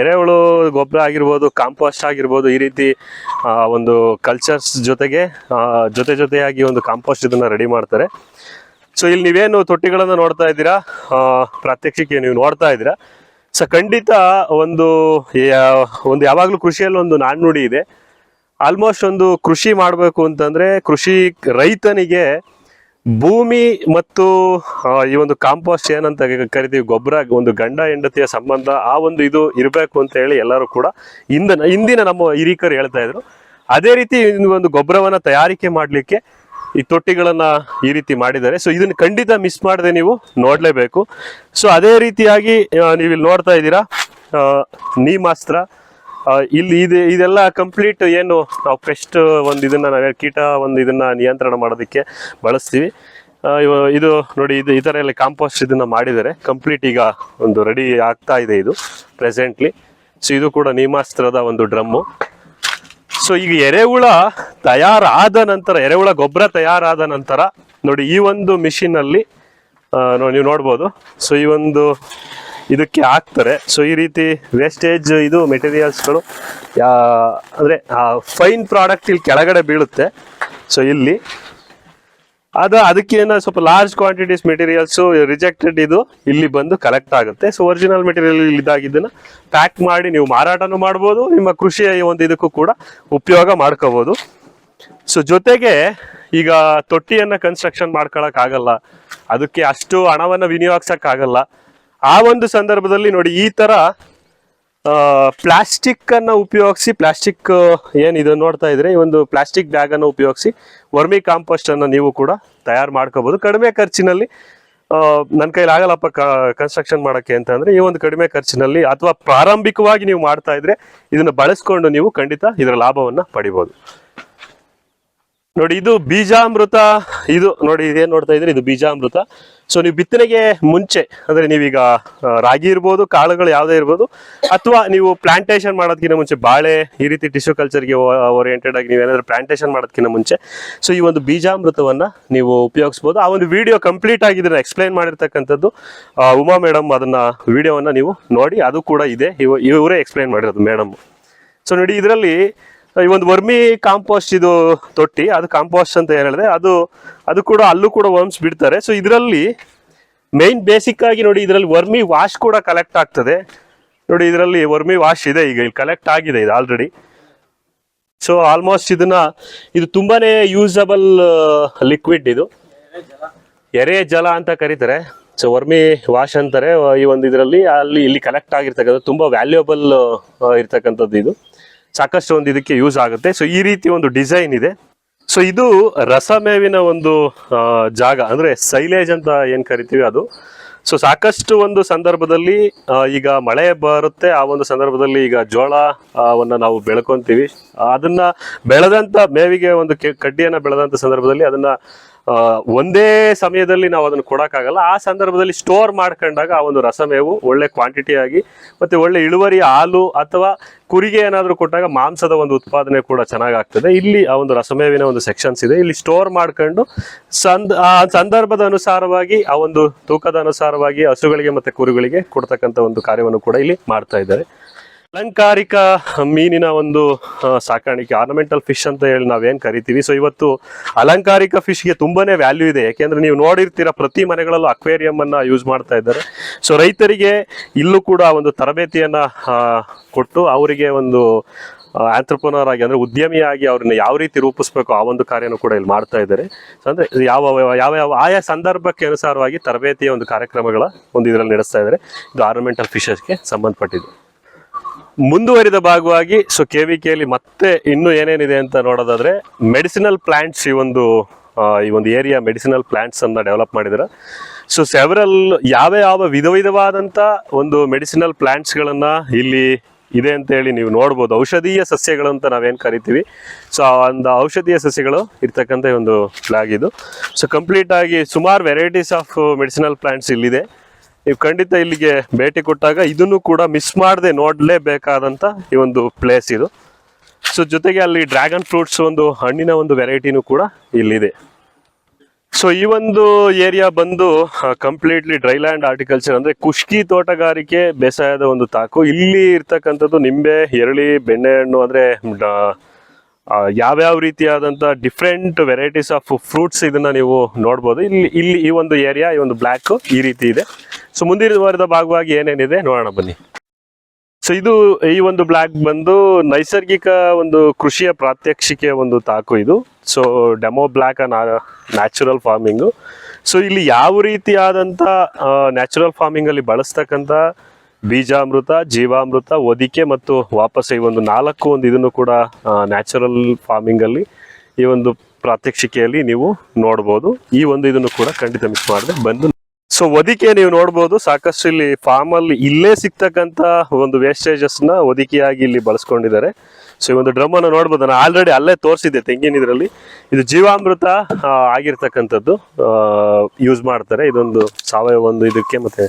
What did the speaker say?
ಎರೆಹುಳು ಗೊಬ್ಬರ ಆಗಿರ್ಬೋದು ಕಾಂಪೋಸ್ಟ್ ಆಗಿರ್ಬೋದು, ಈ ರೀತಿ ಒಂದು ಕಲ್ಚರ್ಸ್ ಜೊತೆಗೆ ಜೊತೆ ಜೊತೆಯಾಗಿ ಒಂದು ಕಾಂಪೋಸ್ಟ್ ಇದನ್ನು ರೆಡಿ ಮಾಡ್ತಾರೆ. ಸೊ ಇಲ್ಲಿ ನೀವೇನು ತೊಟ್ಟಿಗಳನ್ನು ನೋಡ್ತಾ ಇದ್ದೀರಾ? ಪ್ರಾತ್ಯಕ್ಷಿಕೆ ನೀವು ನೋಡ್ತಾ ಇದ್ದೀರಾ? ಸೊ ಖಂಡಿತ ಒಂದು ಒಂದು ಯಾವಾಗಲೂ ಕೃಷಿಯಲ್ಲಿ ಒಂದು ನಾಣ್ಣುಡಿ ಇದೆ. ಆಲ್ಮೋಸ್ಟ್ ಒಂದು ಕೃಷಿ ಮಾಡಬೇಕು ಅಂತಂದರೆ, ಕೃಷಿ ರೈತನಿಗೆ ಭೂಮಿ ಮತ್ತು ಈ ಒಂದು ಕಾಂಪೋಸ್ಟ್ ಏನಂತ ಕರಿತೀವಿ, ಗೊಬ್ಬರ, ಒಂದು ಗಂಡ ಹೆಂಡತಿಯ ಸಂಬಂಧ, ಆ ಒಂದು ಇದು ಇರಬೇಕು ಅಂತ ಹೇಳಿ ಎಲ್ಲರೂ ಕೂಡ ಇಂದ, ಇಂದಿನ ನಮ್ಮ ಹಿರಿಕರು ಹೇಳ್ತಾ ಇದ್ರು. ಅದೇ ರೀತಿ ಒಂದು ಗೊಬ್ಬರವನ್ನ ತಯಾರಿಕೆ ಮಾಡಲಿಕ್ಕೆ ಈ ತೊಟ್ಟಿಗಳನ್ನ ಈ ರೀತಿ ಮಾಡಿದ್ದಾರೆ. ಸೊ ಇದನ್ನ ಖಂಡಿತ ಮಿಸ್ ಮಾಡದೆ ನೀವು ನೋಡ್ಲೇಬೇಕು. ಸೊ ಅದೇ ರೀತಿಯಾಗಿ ನೀವಿಲ್ಲಿ ನೋಡ್ತಾ ಇದ್ದೀರಾ ನೀಮಾಸ್ತ್ರ ಇಲ್ಲಿ ಇದೆ, ಇದೆಲ್ಲ ಕಂಪ್ಲೀಟ್ ಏನು, ನಾವು ಪೆಸ್ಟ್ ಒಂದು ಇದನ್ನ ನಾವೇ ಕೀಟ ಒಂದು ಇದನ್ನ ನಿಯಂತ್ರಣ ಮಾಡೋದಕ್ಕೆ ಬಳಸ್ತೀವಿ. ಇದು ನೋಡಿ, ಇದು ಈ ಥರ ಎಲ್ಲ ಕಾಂಪೋಸ್ಟ್ ಇದನ್ನ ಮಾಡಿದರೆ ಕಂಪ್ಲೀಟ್ ಈಗ ಒಂದು ರೆಡಿ ಆಗ್ತಾ ಇದೆ ಇದು ಪ್ರೆಸೆಂಟ್ಲಿ ಸೊ ಇದು ಕೂಡ ನೀಮಾಸ್ತ್ರದ ಒಂದು ಡ್ರಮ್ಮು ಸೊ ಈಗ ಎರೆಹುಳ ತಯಾರಾದ ನಂತರ, ಎರೆಹುಳ ಗೊಬ್ಬರ ತಯಾರಾದ ನಂತರ, ನೋಡಿ, ಈ ಒಂದು ಮಿಷಿನಲ್ಲಿ ನೀವು ನೋಡ್ಬೋದು. ಸೊ ಈ ಒಂದು ಇದಕ್ಕೆ ಹಾಕ್ತಾರೆ. ಸೊ ಈ ರೀತಿ ವೇಸ್ಟೇಜ್ ಇದು ಮೆಟೀರಿಯಲ್ಸ್ಗಳು ಅಂದರೆ ಫೈನ್ ಪ್ರಾಡಕ್ಟ್ ಇಲ್ಲಿ ಕೆಳಗಡೆ ಬೀಳುತ್ತೆ. ಸೊ ಇಲ್ಲಿ ಅದ, ಅದಕ್ಕೇನ ಸ್ವಲ್ಪ ಲಾರ್ಜ್ ಕ್ವಾಂಟಿಟೀಸ್ ಮೆಟೀರಿಯಲ್ಸು ರಿಜೆಕ್ಟೆಡ್ ಇದು ಇಲ್ಲಿ ಬಂದು ಕಲೆಕ್ಟ್ ಆಗುತ್ತೆ. ಸೊ ಒರಿಜಿನಲ್ ಮೆಟೀರಿಯಲ್ ಇದಾಗಿದ್ದನ್ನು ಪ್ಯಾಕ್ ಮಾಡಿ ನೀವು ಮಾರಾಟನೂ ಮಾಡ್ಬೋದು, ನಿಮ್ಮ ಕೃಷಿಯ ಒಂದು ಇದಕ್ಕೂ ಕೂಡ ಉಪಯೋಗ ಮಾಡ್ಕೋಬೋದು. ಸೊ ಜೊತೆಗೆ ಈಗ ತೊಟ್ಟಿಯನ್ನು ಕನ್ಸ್ಟ್ರಕ್ಷನ್ ಮಾಡ್ಕೊಳಕ್ಕಾಗಲ್ಲ. ಅದಕ್ಕೆ ಅಷ್ಟು ಹಣವನ್ನು ವಿನಿಯೋಗಿಸಕ್ ಆಗಲ್ಲ ಆ ಒಂದು ಸಂದರ್ಭದಲ್ಲಿ ನೋಡಿ ಈ ತರ ಪ್ಲಾಸ್ಟಿಕ್ ಅನ್ನ ಉಪಯೋಗಿಸಿ, ಪ್ಲಾಸ್ಟಿಕ್, ಏನು ಇದು ನೋಡ್ತಾ ಇದ್ರೆ, ಈ ಒಂದು ಪ್ಲಾಸ್ಟಿಕ್ ಬ್ಯಾಗ್ ಅನ್ನು ಉಪಯೋಗಿಸಿ ವರ್ಮಿ ಕಾಂಪೋಸ್ಟ್ ಅನ್ನ ನೀವು ಕೂಡ ತಯಾರು ಮಾಡ್ಕೋಬಹುದು ಕಡಿಮೆ ಖರ್ಚಿನಲ್ಲಿ ನನ್ನ ಕೈಲಿ ಆಗಲ್ಲಪ್ಪ ಕನ್ಸ್ಟ್ರಕ್ಷನ್ ಮಾಡೋಕ್ಕೆ ಅಂತ ಅಂದ್ರೆ, ಈ ಒಂದು ಕಡಿಮೆ ಖರ್ಚಿನಲ್ಲಿ ಅಥವಾ ಪ್ರಾರಂಭಿಕವಾಗಿ ನೀವು ಮಾಡ್ತಾ ಇದ್ರೆ, ಇದನ್ನ ಬಳಸ್ಕೊಂಡು ನೀವು ಖಂಡಿತ ಇದರ ಲಾಭವನ್ನ ಪಡಿಬಹುದು ನೋಡಿ ಇದು ಬೀಜಾಮೃತ, ಇದು ನೋಡಿ ಇದೇನ್ ನೋಡ್ತಾ ಇದ್ರೆ, ಇದು ಬೀಜಾಮೃತ. ಸೊ ನೀವು ಬಿತ್ತನೆಗೆ ಮುಂಚೆ, ಅಂದ್ರೆ ನೀವೀಗ ರಾಗಿ ಇರ್ಬೋದು, ಕಾಳುಗಳು ಯಾವುದೇ ಇರ್ಬೋದು, ಅಥವಾ ನೀವು ಪ್ಲಾಂಟೇಶನ್ ಮಾಡೋದಕ್ಕಿಂತ ಮುಂಚೆ ಬಾಳೆ, ಈ ರೀತಿ ಟಿಶ್ಯೂ ಕಲ್ಚರ್ಗೆ ಓರಿಯೆಂಟೆಡ್ ಆಗಿ ನೀವು ಏನಾದ್ರು ಪ್ಲಾಂಟೇಶನ್ ಮಾಡೋದಕ್ಕಿಂತ ಮುಂಚೆ ಸೊ ಈ ಒಂದು ಬೀಜಾಮೃತವನ್ನ ನೀವು ಉಪಯೋಗಿಸ್ಬೋದು. ಆ ಒಂದು ವಿಡಿಯೋ ಕಂಪ್ಲೀಟ್ ಆಗಿ ಇದನ್ನ ಎಕ್ಸ್ಪ್ಲೈನ್ ಮಾಡಿರ್ತಕ್ಕಂಥದ್ದು ಉಮಾ ಮೇಡಮ್ ಅದನ್ನ ವಿಡಿಯೋವನ್ನ ನೀವು ನೋಡಿ, ಅದು ಕೂಡ ಇದೆ. ಇವ, ಇವರೇ ಎಕ್ಸ್ಪ್ಲೈನ್ ಮಾಡಿರೋದು ಮೇಡಮ್ ಸೊ ನೋಡಿ, ಇದರಲ್ಲಿ ಈ ಒಂದು ವರ್ಮಿ ಕಾಂಪೋಸ್ಟ್ ಇದು ತೊಟ್ಟಿ, ಅದು ಕಾಂಪೋಸ್ಟ್ ಅಂತ ಏನ್ ಹೇಳಿದೆ, ಅದು ಅದು ಕೂಡ ಅಲ್ಲೂ ಕೂಡ ವರ್ಮ್ಸ್ ಬಿಡ್ತಾರೆ. ಸೊ ಇದರಲ್ಲಿ ಮೇನ್ ಬೇಸಿಕ್ ಆಗಿ ನೋಡಿ ಇದರಲ್ಲಿ ವರ್ಮಿ ವಾಶ್ ಕೂಡ ಕಲೆಕ್ಟ್ ಆಗ್ತದೆ. ನೋಡಿ ಇದರಲ್ಲಿ ವರ್ಮಿ ವಾಶ್ ಇದೆ ಈಗ, ಇಲ್ಲಿ ಕಲೆಕ್ಟ್ ಆಗಿದೆ ಇದು ಆಲ್ರೆಡಿ ಸೊ ಆಲ್ಮೋಸ್ಟ್ ಇದನ್ನ, ಇದು ತುಂಬಾನೇ ಯೂಸಬಲ್ ಲಿಕ್ವಿಡ್ ಇದು. ಎರೆ ಜಲ ಅಂತ ಕರೀತಾರೆ. ಸೊ ವರ್ಮಿ ವಾಶ್ ಅಂತಾರೆ. ಈ ಒಂದು ಇದರಲ್ಲಿ ಅಲ್ಲಿ ಇಲ್ಲಿ ಕಲೆಕ್ಟ್ ಆಗಿರ್ತಕ್ಕಂಥ ತುಂಬಾ ವ್ಯಾಲ್ಯೂಬಲ್ ಇರ್ತಕ್ಕಂಥದ್ದು ಇದು. ಸಾಕಷ್ಟು ಒಂದು ಇದಕ್ಕೆ ಯೂಸ್ ಆಗುತ್ತೆ. ಸೊ ಈ ರೀತಿ ಒಂದು ಡಿಸೈನ್ ಇದೆ. ಸೊ ಇದು ರಸಮೇವಿನ ಒಂದು ಜಾಗ ಅಂದ್ರೆ ಸೈಲೇಜ್ ಅಂತ ಏನ್ ಕರಿತೀವಿ ಅದು. ಸೊ ಸಾಕಷ್ಟು ಒಂದು ಸಂದರ್ಭದಲ್ಲಿ ಈಗ ಮಳೆ ಬರುತ್ತೆ. ಆ ಒಂದು ಸಂದರ್ಭದಲ್ಲಿ ಈಗ ಜೋಳ ಆ, ನಾವು ಬೆಳ್ಕೊಂತೀವಿ. ಅದನ್ನ ಬೆಳೆದಂತ ಮೇವಿಗೆ ಒಂದು ಕಡ್ಡಿಯನ್ನ ಬೆಳೆದಂತ ಸಂದರ್ಭದಲ್ಲಿ ಅದನ್ನ ಒಂದೇ ಸಮಯದಲ್ಲಿ ನಾವು ಅದನ್ನು ಕೊಡೋಕ್ಕಾಗಲ್ಲ. ಆ ಸಂದರ್ಭದಲ್ಲಿ ಸ್ಟೋರ್ ಮಾಡ್ಕೊಂಡಾಗ ಆ ಒಂದು ರಸಮೇವು ಒಳ್ಳೆ ಕ್ವಾಂಟಿಟಿ ಆಗಿ ಮತ್ತೆ ಒಳ್ಳೆ ಇಳುವರಿ, ಹಾಲು ಅಥವಾ ಕುರಿಗೆ ಏನಾದರೂ ಕೊಟ್ಟಾಗ ಮಾಂಸದ ಒಂದು ಉತ್ಪಾದನೆ ಕೂಡ ಚೆನ್ನಾಗಾಗ್ತದೆ. ಇಲ್ಲಿ ಆ ಒಂದು ರಸಮೇವಿನ ಒಂದು ಸೆಕ್ಷನ್ಸ್ ಇದೆ. ಇಲ್ಲಿ ಸ್ಟೋರ್ ಮಾಡ್ಕೊಂಡು ಸಂದ, ಆ ಸಂದರ್ಭದ ಅನುಸಾರವಾಗಿ, ಆ ಒಂದು ತೂಕದ ಅನುಸಾರವಾಗಿ ಹಸುಗಳಿಗೆ ಮತ್ತು ಕುರಿಗಳಿಗೆ ಕೊಡ್ತಕ್ಕಂಥ ಒಂದು ಕಾರ್ಯವನ್ನು ಕೂಡ ಇಲ್ಲಿ ಮಾಡ್ತಾ ಇದ್ದಾರೆ. ಅಲಂಕಾರಿಕ ಮೀನಿನ ಒಂದು ಸಾಕಾಣಿಕೆ, ಆರ್ನಮೆಂಟಲ್ ಫಿಶ್ ಅಂತ ಹೇಳಿ ನಾವೇನು ಕರಿತೀವಿ. ಸೊ ಇವತ್ತು ಅಲಂಕಾರಿಕ ಫಿಶ್ಗೆ ತುಂಬಾನೇ ವ್ಯಾಲ್ಯೂ ಇದೆ. ಯಾಕೆಂದ್ರೆ ನೀವು ನೋಡಿರ್ತೀರ, ಪ್ರತಿ ಮನೆಗಳಲ್ಲೂ ಅಕ್ವೇರಿಯಂ ಅನ್ನ ಯೂಸ್ ಮಾಡ್ತಾ ಇದ್ದಾರೆ. ಸೊ ರೈತರಿಗೆ ಇಲ್ಲೂ ಕೂಡ ಒಂದು ತರಬೇತಿಯನ್ನ ಕೊಟ್ಟು ಅವರಿಗೆ ಒಂದು ಆಂಟ್ರಪ್ರನರ್ ಆಗಿ ಅಂದ್ರೆ ಉದ್ಯಮಿಯಾಗಿ ಅವ್ರನ್ನ ಯಾವ ರೀತಿ ರೂಪಿಸ್ಬೇಕು ಆ ಒಂದು ಕಾರ್ಯನೂ ಕೂಡ ಇಲ್ಲಿ ಮಾಡ್ತಾ ಇದ್ದಾರೆ. ಸೊ ಅಂದ್ರೆ ಯಾವ ಯಾವ ಯಾವ, ಆಯಾ ಸಂದರ್ಭಕ್ಕೆ ಅನುಸಾರವಾಗಿ ತರಬೇತಿಯ ಒಂದು ಕಾರ್ಯಕ್ರಮಗಳ ಒಂದು ಇದರಲ್ಲಿ ನಡೆಸ್ತಾ ಇದ್ದಾರೆ. ಇದು ಆರ್ನಮೆಂಟಲ್ ಫಿಶಸ್ಗೆ ಸಂಬಂಧಪಟ್ಟಿದ್ದು. ಮುಂದುವರಿದ ಭಾಗವಾಗಿ ಸೊ ಕೆ ವಿ ಕೆಯಲ್ಲಿ ಮತ್ತೆ ಇನ್ನೂ ಏನೇನಿದೆ ಅಂತ ನೋಡೋದಾದ್ರೆ ಮೆಡಿಸಿನಲ್ ಪ್ಲಾಂಟ್ಸ್ ಈ ಒಂದು ಈ ಒಂದು ಏರಿಯಾ ಮೆಡಿಸಿನಲ್ ಪ್ಲಾಂಟ್ಸ್ ಅನ್ನ ಡೆವಲಪ್ ಮಾಡಿದ್ದಾರೆ ಸೊ ಸೆವರಲ್ ಯಾವ ಯಾವ ವಿಧ ವಿಧವಾದಂತ ಒಂದು ಮೆಡಿಸಿನಲ್ ಪ್ಲಾಂಟ್ಸ್ ಗಳನ್ನ ಇಲ್ಲಿ ಇದೆ ಅಂತ ಹೇಳಿ ನೀವು ನೋಡ್ಬೋದು. ಔಷಧೀಯ ಸಸ್ಯಗಳು ಅಂತ ನಾವೇನು ಕರಿತೀವಿ. ಸೊ ಒಂದು ಔಷಧೀಯ ಸಸ್ಯಗಳು ಇರ್ತಕ್ಕಂಥ ಒಂದು ಫ್ಲಾಗ್ ಇದು. ಸೊ ಕಂಪ್ಲೀಟ್ ಆಗಿ ಸುಮಾರು ವೆರೈಟೀಸ್ ಆಫ್ ಮೆಡಿಸಿನಲ್ ಪ್ಲಾಂಟ್ಸ್ ಇಲ್ಲಿದೆ. ನೀವು ಖಂಡಿತ ಇಲ್ಲಿಗೆ ಭೇಟಿ ಕೊಟ್ಟಾಗ ಇದನ್ನು ಕೂಡ ಮಿಸ್ ಮಾಡದೆ ನೋಡಲೇಬೇಕಾದಂಥ ಈ ಒಂದು ಪ್ಲೇಸ್ ಇದು. ಸೊ ಜೊತೆಗೆ ಅಲ್ಲಿ ಡ್ರ್ಯಾಗನ್ ಫ್ರೂಟ್ಸ್ ಒಂದು ಹಣ್ಣಿನ ಒಂದು ವೆರೈಟಿನೂ ಕೂಡ ಇಲ್ಲಿದೆ. ಸೊ ಈ ಒಂದು ಏರಿಯಾ ಬಂದು ಕಂಪ್ಲೀಟ್ಲಿ ಡ್ರೈಲ್ಯಾಂಡ್ ಆರ್ಟಿಕಲ್ಚರ್ ಅಂದ್ರೆ ಕುಷ್ಕಿ ತೋಟಗಾರಿಕೆ ಬೇಸಾಯದ ಒಂದು ತಾಕು. ಇಲ್ಲಿ ಇರ್ತಕ್ಕಂಥದ್ದು ನಿಂಬೆ, ಎರಳಿ, ಬೆಣ್ಣೆಹಣ್ಣು ಅಂದ್ರೆ ಯಾವ್ಯಾವ ರೀತಿಯಾದಂಥ ಡಿಫ್ರೆಂಟ್ ವೆರೈಟೀಸ್ ಆಫ್ ಫ್ರೂಟ್ಸ್ ಇದನ್ನ ನೀವು ನೋಡ್ಬೋದು. ಇಲ್ಲಿ ಇಲ್ಲಿ ಈ ಒಂದು ಏರಿಯಾ ಈ ಒಂದು ಬ್ಲ್ಯಾಕ್ ಈ ರೀತಿ ಇದೆ. ಸೊ ಮುಂದಿನ ವಾರದ ಭಾಗವಾಗಿ ಏನೇನಿದೆ ನೋಡೋಣ ಬನ್ನಿ. ಸೊ ಇದು ಈ ಒಂದು ಬ್ಲ್ಯಾಕ್ ಬಂದು ನೈಸರ್ಗಿಕ ಒಂದು ಕೃಷಿಯ ಪ್ರಾತ್ಯಕ್ಷಿಕೆಯ ಒಂದು ತಾಕು ಇದು. So demo black natural farming so ಇಲ್ಲಿ ಯಾವ ರೀತಿಯಾದಂಥ ನ್ಯಾಚುರಲ್ ಫಾರ್ಮಿಂಗಲ್ಲಿ ಬಳಸ್ತಕ್ಕಂಥ ಬೀಜಾಮೃತ, ಜೀವಾಮೃತ ಒದಿಕೆ ಮತ್ತು ವಾಪಸ್ ಈ ಒಂದು ನಾಲ್ಕು ಒಂದು ಇದನ್ನು ಕೂಡ ನ್ಯಾಚುರಲ್ ಫಾರ್ಮಿಂಗಲ್ಲಿ ಈ ಒಂದು ಪ್ರಾತ್ಯಕ್ಷಿಕೆಯಲ್ಲಿ ನೀವು ನೋಡ್ಬೋದು. ಈ ಒಂದು ಇದನ್ನು ಕೂಡ ಖಂಡಿತ ಮಿಸ್ ಮಾಡಿದೆ ಬಂದು ಸೊ ಒದಿಕೆ ನೀವು ನೋಡ್ಬೋದು, ಸಾಕಷ್ಟು ಇಲ್ಲಿ ಫಾರ್ಮ್ ಅಲ್ಲಿ ಇಲ್ಲೇ ಸಿಗ್ತಕ್ಕಂತ ಒಂದು ವೇಸ್ಟೇಜಸ್ನ ಒದಿಕೆಯಾಗಿ ಇಲ್ಲಿ ಬಳಸ್ಕೊಂಡಿದ್ದಾರೆ. ಸೊ ಈ ಒಂದು ಡ್ರಮ್ ಅನ್ನು ನೋಡ್ಬೋದು, ನಾನು ಆಲ್ರೆಡಿ ಅಲ್ಲೇ ತೋರಿಸಿದ್ದೆ ತೆಂಗಿನ ಇದರಲ್ಲಿ ಇದು ಜೀವಾಮೃತ ಆಗಿರ್ತಕ್ಕಂಥದ್ದು ಯೂಸ್ ಮಾಡ್ತಾರೆ. ಇದೊಂದು ಸಾವಯವ ಒಂದು ಇದಕ್ಕೆ ಮತ್ತೆ